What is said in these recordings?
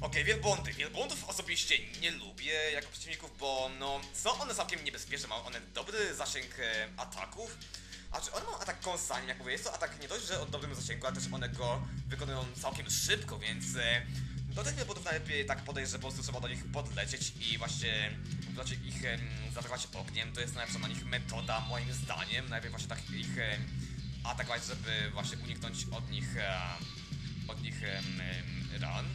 Okej, wielbłądy. Wielbłądów osobiście nie lubię jako przeciwników, bo no, są one całkiem niebezpieczne, mają one dobry zasięg e, ataków. A czy one mają atak kąsaniem, jak mówię, jest to atak nie dość, że o dobrym zasięgu, ale też one go wykonują całkiem szybko, więc e, do tych wielbłądów najlepiej tak podejść, że po prostu trzeba do nich podlecieć i właśnie zacząć ich em, zaatakować ogniem. To jest najlepsza na nich metoda, moim zdaniem. Najlepiej właśnie tak ich em, atakować, żeby właśnie uniknąć od nich, e, od nich em, ran,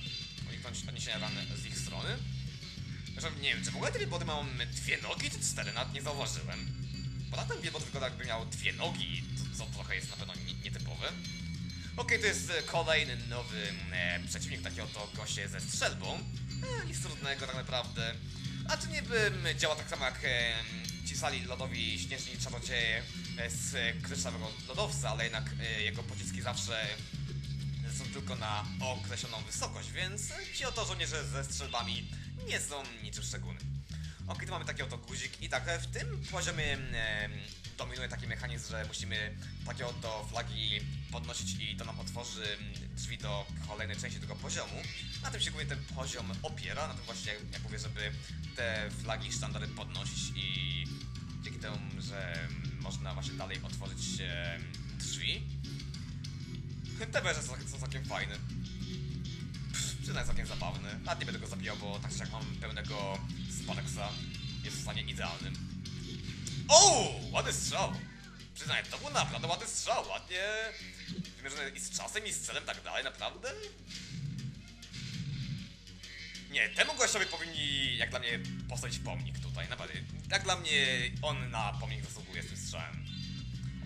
odniesienia ran z ich strony. Zresztą nie wiem, czy w ogóle te wielbłądy mają dwie nogi, czy cztery, nawet nie zauważyłem. Poza tym wielbłąd wygląda jakby miał dwie nogi, co, trochę jest na pewno nie- nietypowe. Okej, to jest e, kolejny nowy e, przeciwnik, taki oto goście ze strzelbą. E, nic trudnego tak naprawdę. A czy niby działa tak samo jak e, ci sali lodowi śnieżni czarodzieje z e, kryształowego lodowca, ale jednak e, jego pociski zawsze tylko na określoną wysokość, więc ci oto żołnierze ze strzelbami nie są niczym szczególnym. Ok, tu mamy taki oto guzik i tak e, w tym poziomie em, dominuje taki mechanizm, że musimy takie oto flagi podnosić i to nam otworzy drzwi do kolejnej części tego poziomu. Na tym się głównie ten poziom opiera, na tym właśnie jak, mówię, żeby te flagi sztandary podnosić i dzięki temu, że można właśnie dalej otworzyć em, drzwi. Te wieże są, całkiem fajne. Przyznaj całkiem zabawny. Nawet nie będę go zabijał, bo tak czy jak mam pełnego Sparksa. Jest w stanie idealnym. O, ładny strzał! Przyznaję, to był naprawdę ładny strzał, ładnie wymierzony i z czasem, i z celem, tak dalej, naprawdę? Nie, temu gościowi powinni, jak dla mnie, postawić pomnik tutaj, naprawdę. Jak dla mnie, on na pomnik zasługuje z tym strzałem.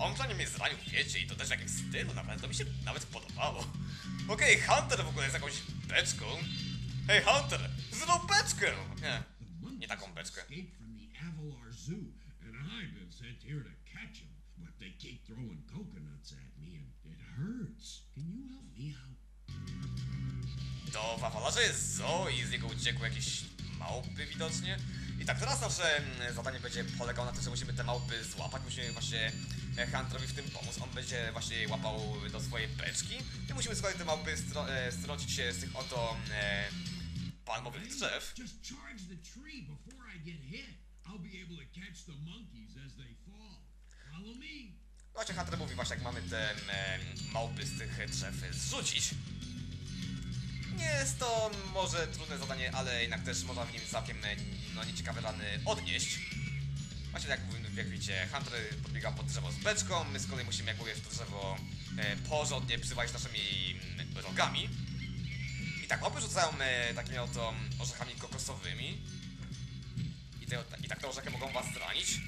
On przynajmniej mnie zranił, wiecie, i to też w jakimś stylu, naprawdę, to mi się nawet podobało. Okej, Hunter w ogóle jest jakąś beczką. Hej, Hunter, zrób beczkę! Nie, nie taką beczkę. Escaped from the Avalar Zoo, and I've been sent here to catch him. But they keep throwing coconuts at me, and it hurts. Can you help me out? To w awalarze jest zoo i z niego uciekły jakieś małpy widocznie. I tak teraz nasze mm, zadanie będzie polegało na tym, że musimy te małpy złapać, musimy właśnie Hunterowi w tym pomóc. On będzie właśnie łapał do swojej beczki i musimy z kolei te małpy stro, e, strącić się z tych oto e, palmowych drzew. Właśnie Hunter mówi właśnie jak mamy te e, małpy z tych drzew zrzucić. Nie jest to może trudne zadanie, ale jednak też można w nim całkiem e, no, nieciekawe rany odnieść. Właśnie tak jak, widzicie, Hunter podbiega pod drzewo z beczką, my z kolei musimy jak mówię w to drzewo e, porządnie przywalić naszymi mm, rogami. I tak małpy rzucają e, takimi oto orzechami kokosowymi. I, te, I tak te orzechy mogą was zranić.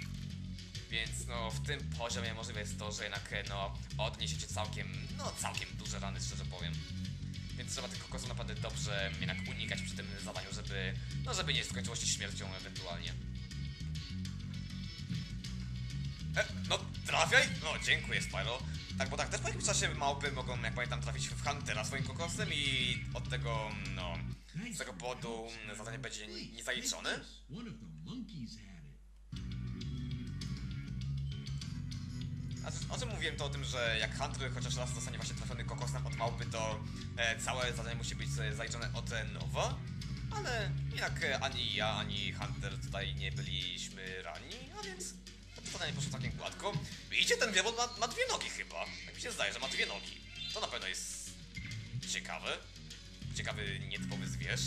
Więc no w tym poziomie możliwe jest to, że jednak e, no odniesiecie całkiem, no całkiem duże rany, szczerze powiem. Więc trzeba tych kokosów naprawdę dobrze jednak unikać przy tym zadaniu, żeby, no żeby nie skończyło się śmiercią ewentualnie. E, no trafiaj! No dziękuję Spyro. Tak, bo tak też po jakimś czasie małpy mogą, jak pamiętam, trafić w Huntera swoim kokosem i od tego, no, z tego powodu zadanie będzie niezaliczone. A o czym mówiłem to o tym, że jak Hunter chociaż raz zostanie właśnie trafiony kokosem od małpy, to e, całe zadanie musi być e, zaliczone od e, nowa. Ale e, ani ja, ani Hunter tutaj nie byliśmy rani, a więc to zadanie poszło całkiem gładko. Widzicie, ten wielbłąd ma, ma dwie nogi chyba. Tak mi się zdaje, że ma dwie nogi. To na pewno jest ciekawe. Ciekawy, nietypowy zwierz.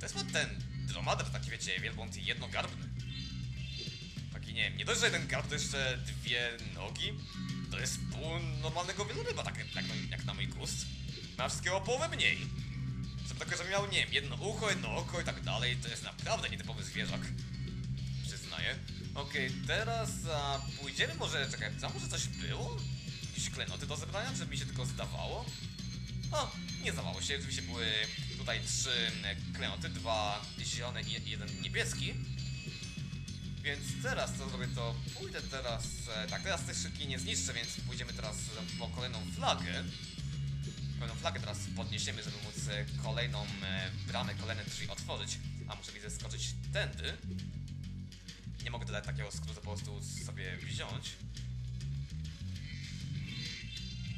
To jest ten dromader, taki wiecie, wielbłąd jednogarbny. Taki nie wiem, nie dość, że jeden garb to jeszcze dwie nogi. To jest pół normalnego wieloryba, tak jak, jak na mój gust. Ma wszystkiego o połowę mniej. Żeby tylko, żeby miał, nie wiem, jedno ucho, jedno oko i tak dalej, to jest naprawdę nietypowy zwierzak. Przyznaję. Okej, teraz a, pójdziemy może, czekaj, tam może coś było? Jakieś klenoty do zebrania, czy mi się tylko zdawało? O, nie zdawało się, oczywiście były tutaj trzy e, klenoty, dwa zielone i jeden niebieski. Więc teraz co zrobię to pójdę teraz, e, tak teraz te szybki nie zniszczę, więc pójdziemy teraz e, po kolejną flagę. Kolejną flagę teraz podniesiemy, żeby móc e, kolejną e, bramę, kolejne drzwi otworzyć, a muszę widzę skoczyć tędy. Nie mogę dodać takiego skrótu po prostu sobie wziąć.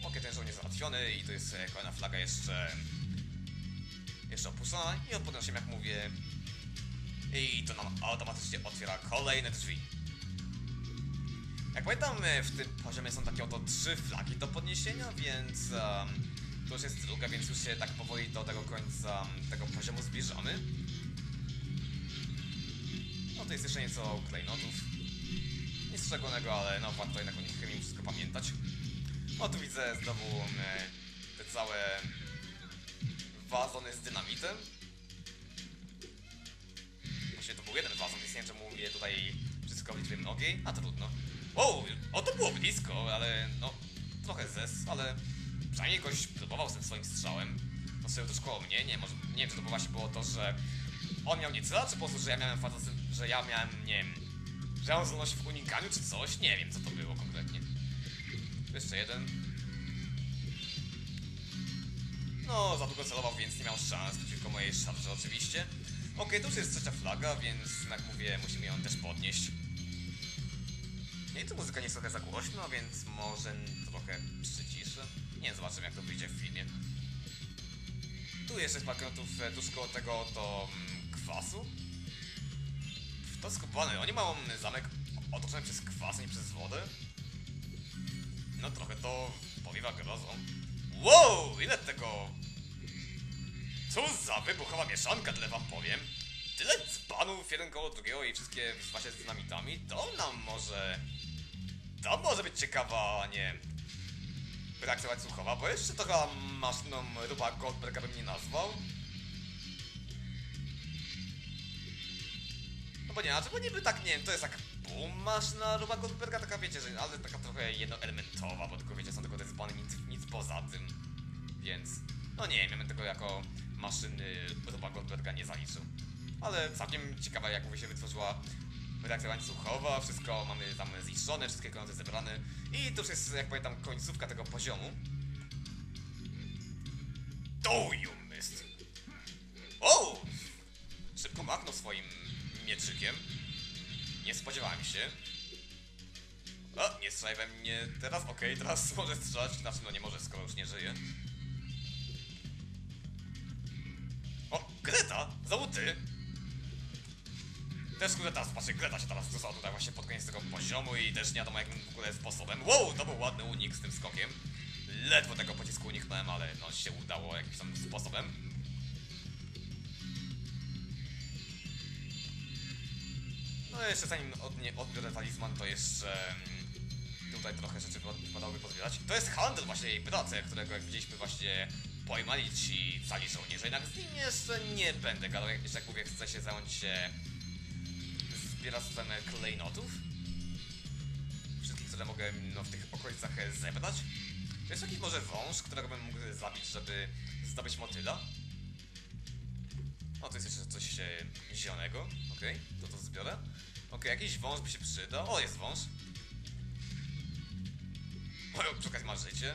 Okej, ten żołnierz załatwiony i to jest e, kolejna flaga jeszcze jeszcze opuszczona i się jak mówię. I to nam automatycznie otwiera kolejne drzwi. Jak pamiętam, e, w tym poziomie są takie oto trzy flagi do podniesienia, więc um, to już jest druga, więc już się tak powoli do tego końca tego poziomu zbliżamy. To jest jeszcze nieco klejnotów. Nic szczególnego, ale no warto jednak o nich mimo wszystko pamiętać. No tu widzę znowu e, te całe wazony z dynamitem. Właściwie to był jeden wazon, więc nie wiem, mówię tutaj wszystko w liczbie mnogiej, a to trudno. Wow, o to było blisko, ale no trochę zes, ale przynajmniej ktoś próbował z tym swoim strzałem. No sobie też koło mnie, nie, może, nie wiem, czy to właśnie było to, że on miał nic czy po prostu, że ja miałem fazę, że ja miałem, nie wiem, zdolność w unikaniu czy coś, nie wiem co to było konkretnie. Jeszcze jeden. No, za długo celował, więc nie miał szans przeciwko mojej szarze oczywiście. Okej, to już jest trzecia flaga, więc jak mówię, musimy ją też podnieść. Nie, tu muzyka nie jest trochę za głośno, więc może trochę przyciszę. Nie zobaczymy jak to wyjdzie w filmie. Tu jeszcze jest parę kątów e, tuż koło tego to mm, kwasu. To skupany, oni mają zamek otoczony przez kwas, nie przez wodę. No trochę to powiewa grozą. Wow, ile tego... Co za wybuchowa mieszanka, tyle wam powiem. Tyle dzbanów jeden koło drugiego i wszystkie właśnie z dynamitami, to nam może... To może być ciekawa, nie reakcja łańcuchowa, bo jeszcze trochę maszyną Ruba Goldberga bym nie nazwał. No bo nie, znaczy, bo niby tak, nie wiem, to jest tak boom maszyna Ruba Goldberga, taka wiecie, że, ale taka trochę jednoelementowa, bo tylko wiecie, są tylko te nic, nic poza tym. Więc, no nie wiem, ja tego jako maszyny Ruba Goldberga nie zaliczył. Ale całkiem ciekawa, jak się wytworzyła reakcja łańcuchowa, wszystko mamy tam zniszczone, wszystkie kąty zebrane i to już jest, jak pamiętam, końcówka tego poziomu. To you missed. O! Szybko machnął swoim mieczykiem. Nie spodziewałem się. O, nie strzelaj we mnie teraz, okej, teraz może strzelać, znaczy no nie może, skoro już nie żyje. O, Greta! Znowu ty! Też Greta, patrzcie, Greta się teraz dostała tutaj właśnie pod koniec tego poziomu i też nie wiadomo jakim w ogóle sposobem. Wow, to był ładny unik z tym skokiem. Ledwo tego pocisku uniknąłem, ale no się udało jakimś tam sposobem. No jeszcze zanim od, nie, odbiorę talizman, to jeszcze tutaj trochę rzeczy wypad- wypadałoby pozbierać. To jest handel właśnie jej braty, którego jak widzieliśmy właśnie pojmali ci cali żołnierze. Jednak z nim jeszcze nie będę gadał, jak, jak mówię, chcę się zająć się zbieractwem klejnotów. Wszystkich, które mogę no, w tych okolicach zebrać. Czy jest jakiś może wąż, którego bym mógł zabić, żeby zdobyć motyla? O, to jest jeszcze coś e, zielonego. Okej, to to zbiorę. Okej, jakiś wąż by się przydał. O, jest wąż. O, okazji ma życie.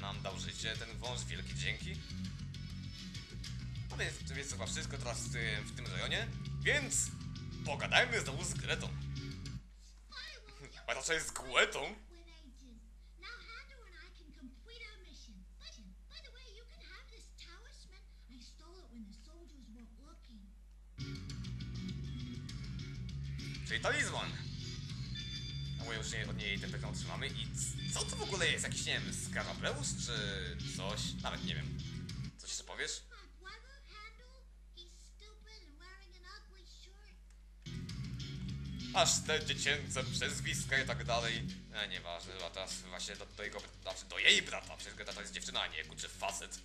Nam dał życie ten wąż, wielkie dzięki. No więc, więc chyba wszystko teraz w tym, rejonie. Więc pogadajmy znowu z Gretą. A to jest z Gretą? Czyli talizman. No bo już nie, od niej ten pytań otrzymamy. I co to w ogóle jest? Jakiś, nie wiem, skarabreus czy coś? Nawet nie wiem. Coś jeszcze powiesz? Aż te dziecięce przezwiska i tak dalej. E, nieważne, a teraz właśnie do, do jego, znaczy do jej brata, przecież Greta to jest dziewczyna, a nie kurczę facet.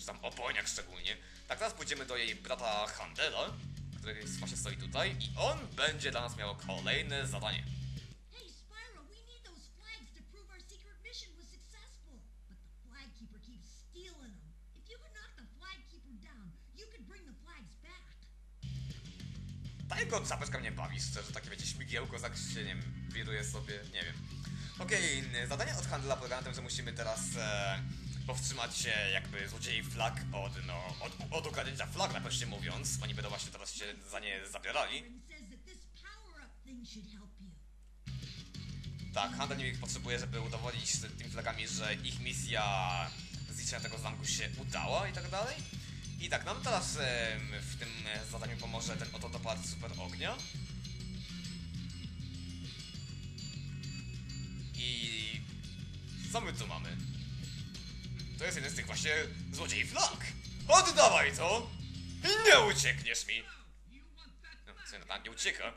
Czy tam oponiak szczególnie. Tak, teraz pójdziemy do jej brata Handela, który właśnie stoi tutaj i on będzie dla nas miał kolejne zadanie. Ta jego czapeczka mnie bawi, szczerze, takie wiecie, śmigiełko nie wiem, wiruje sobie, nie wiem. Okej, zadanie od handla polega na tym, że musimy teraz e, powstrzymać się jakby złodziei flag od, no, od, od ukradnięcia flag, naproście mówiąc. Oni będą właśnie teraz się za nie zabierali. Tak, handel ich potrzebuje, żeby udowodnić tymi flagami, że ich misja zniszczenia tego zamku się udała i tak dalej. I tak, nam teraz w tym zadaniu pomoże ten oto dopad super ognia. I co my tu mamy? To jest jeden z tych właśnie złodziei flag. Oddawaj to! I nie uciekniesz mi! No, co, no, nie ucieka.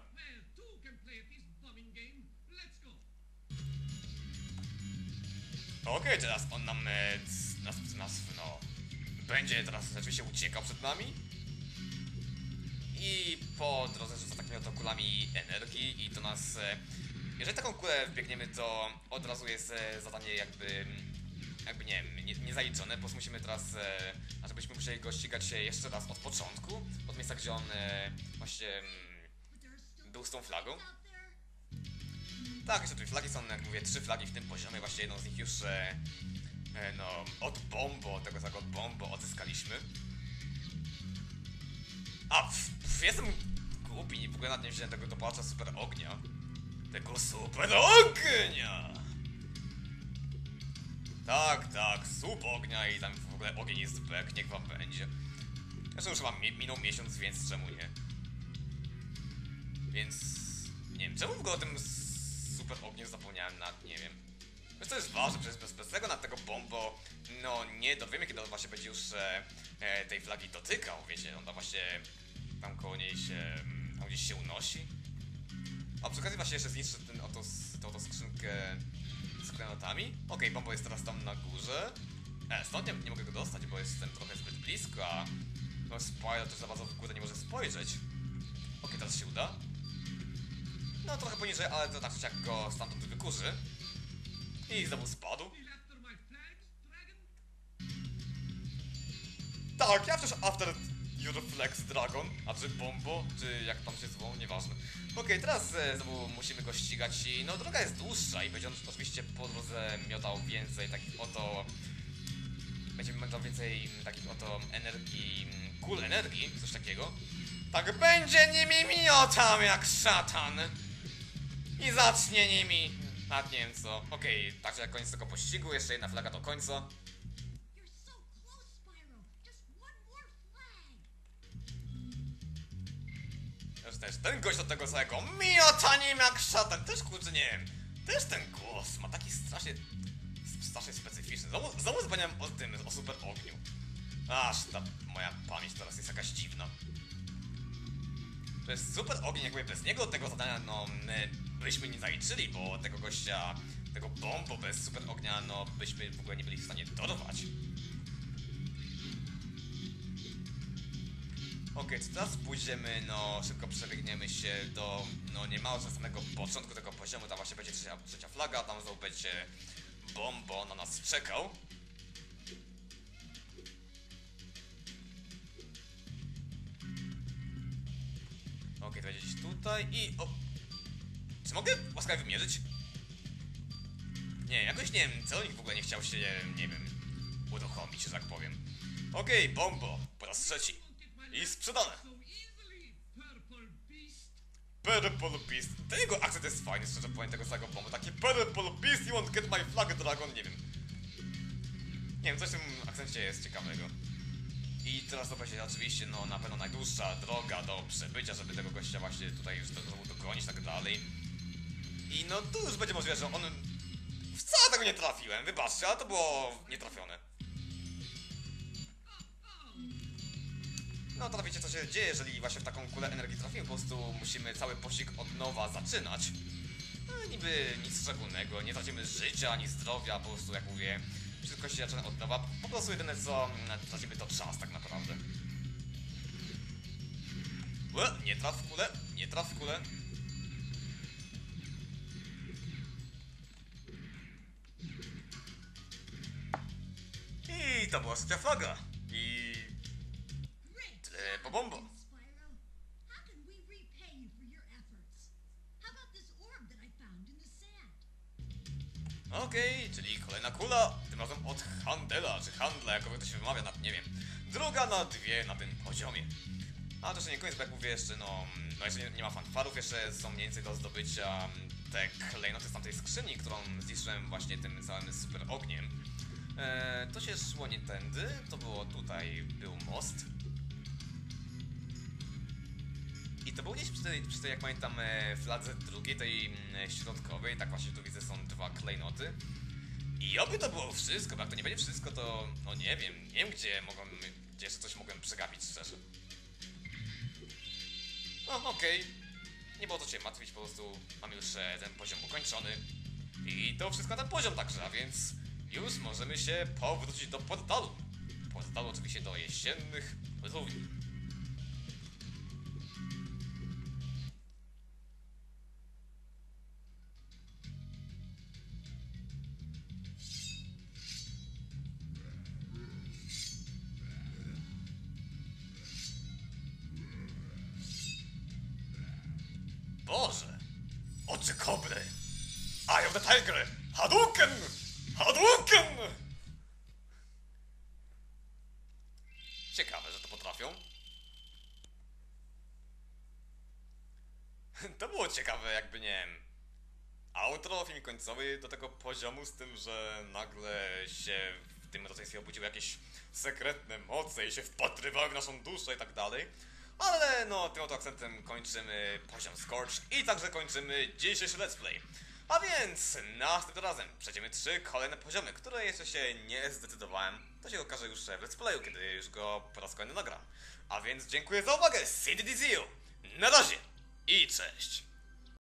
Okej, teraz on nam, e, nas, nas, no, będzie teraz rzeczywiście uciekał przed nami. I po drodze rzuca takimi oto kulami energii i to nas, e, jeżeli taką kulę wbiegniemy, to od razu jest e, zadanie jakby, jakby nie wiem, nie, niezaliczone, po musimy teraz, e, żebyśmy musieli go ścigać się jeszcze raz od początku, od miejsca, gdzie on e, właśnie mm, are still był z tą flagą. Tak, jeszcze tutaj flagi są, jak mówię, trzy flagi w tym poziomie, właśnie jedną z nich już, e, e, no, od Bombo, tego samego od Bombo odzyskaliśmy. A, pff, jestem głupi, w ogóle nad nie wziąłem tego dopłacza super ognia. Tego super ognia! Tak, tak, słup ognia i tam w ogóle ogień jest bek, niech wam będzie. Zresztą już chyba mi minął miesiąc, więc czemu nie? Więc nie wiem, czemu w ogóle o tym super ogniem zapomniałem nad, nie wiem. Wiesz, to jest ważne, przecież bez, bez tego na tego bombo, no nie dowiemy, kiedy on właśnie będzie już e, e, tej flagi dotykał, wiecie, on tam właśnie tam koło niej się, tam gdzieś się unosi. A przy okazji właśnie jeszcze zniszczy ten oto, tą oto skrzynkę z klenotami. Okej, bombo jest teraz tam na górze. E, stąd nie, nie mogę go dostać, bo jestem trochę zbyt blisko, a no Spyro też za bardzo w górę nie może spojrzeć. Okej, teraz się uda. No trochę poniżej, ale to tak jak go stamtąd wykurzy. I znowu spadł. Tak, ja wciąż After Your Flex Dragon, a czy Bombo, czy jak tam się zwą, nieważne. Okej, teraz e, znowu musimy go ścigać i no droga jest dłuższa i będzie on oczywiście po drodze miotał więcej takich oto... Będzie miotał więcej takich oto energii, kul energii, coś takiego. Tak będzie nimi miotał jak szatan! I zacznie nimi... Nawet nie wiem co. Okej, tak jak koniec tego pościgu, jeszcze jedna flaga do końca. Też, też, ten gość od tego samego miotaniem jak szatan, też kurczę, nie wiem, też ten głos ma taki strasznie, strasznie specyficzny. Znowu, znowu zapomniałem o tym, o super ogniu. Aż ta moja pamięć teraz jest jakaś dziwna. To jest super ogień, jakby bez niego tego zadania, no, my byśmy nie zaliczyli, bo tego gościa, tego bombo bez super ognia, no, byśmy w ogóle nie byli w stanie dorwać. Okej, to teraz pójdziemy, no szybko przebiegniemy się do, no niemalże samego początku tego poziomu, tam właśnie będzie trzecia, trzecia flaga, tam znowu będzie bombo na nas czekał. Okej, to będzie gdzieś tutaj i o... Czy mogę łaskawie wymierzyć? Nie, jakoś nie wiem, celownik w ogóle nie chciał się, nie wiem, uruchomić, że tak powiem. Okej, bombo, po raz trzeci. I sprzedane. purple beast. Ten jego akcent jest fajny, szczerze powiem, tego samego bomby. Taki Purple Beast, you won't get my flag dragon, nie wiem. Nie wiem, coś w tym akcencie jest ciekawego. I teraz to będzie oczywiście, no na pewno najdłuższa droga do przebycia, żeby tego gościa właśnie tutaj już do- znowu dogonić, tak dalej. I no tu już będzie możliwe, że on... Wcale tego nie trafiłem, wybaczcie, ale to było nietrafione. No to wiecie co się dzieje, jeżeli właśnie w taką kulę energii trafimy, po prostu musimy cały pościg od nowa zaczynać. No niby nic szczególnego, nie tracimy życia ani zdrowia, po prostu jak mówię, wszystko się zaczyna od nowa. Po prostu jedyne co mm, tracimy to czas tak naprawdę. Ue, nie traf w kulę, nie traf w kulę. I to była trzecia flaga. Sand? Okej, czyli kolejna kula, tym razem od Handela, czy Handla, jakoby to się wymawia, na, nie wiem. Druga na dwie na tym poziomie. A to jeszcze nie koniec, bo jak mówię jeszcze, no, no jeszcze nie, nie ma fanfarów, jeszcze są mniej więcej do zdobycia te klejnoty z tamtej skrzyni, którą zniszczyłem właśnie tym całym super ogniem. E, to się szło nie tędy, to było tutaj, był most. I to było gdzieś przy tej, przy tej jak pamiętam, e, fladze drugiej, tej mm, środkowej, tak właśnie tu widzę są dwa klejnoty. I oby to było wszystko, bo jak to nie będzie wszystko, to no nie wiem, nie wiem gdzie mogą, gdzie jeszcze coś mogłem przegapić szczerze. No okej, nie było to się martwić, po prostu mam już e, ten poziom ukończony. I to wszystko na ten poziom także, a więc już możemy się powrócić do portalu. Portalu oczywiście do jesiennych równin. Boże! Oczy kobry! Eye of the Tiger! Hadouken! Hadouken! Ciekawe, że to potrafią. To było ciekawe, jakby nie wiem. Outro, film końcowy do tego poziomu, z tym, że nagle się w tym rodzeństwie obudziły jakieś sekretne moce i się wpatrywały w naszą duszę i tak dalej. Ale no, tym oto akcentem kończymy poziom Scorch i także kończymy dzisiejszy let's play. A więc następnym razem przejdziemy trzy kolejne poziomy, które jeszcze się nie zdecydowałem. To się okaże już w let's playu, kiedy już go po raz kolejny nagram. A więc dziękuję za uwagę, CDDZU! Na razie i cześć!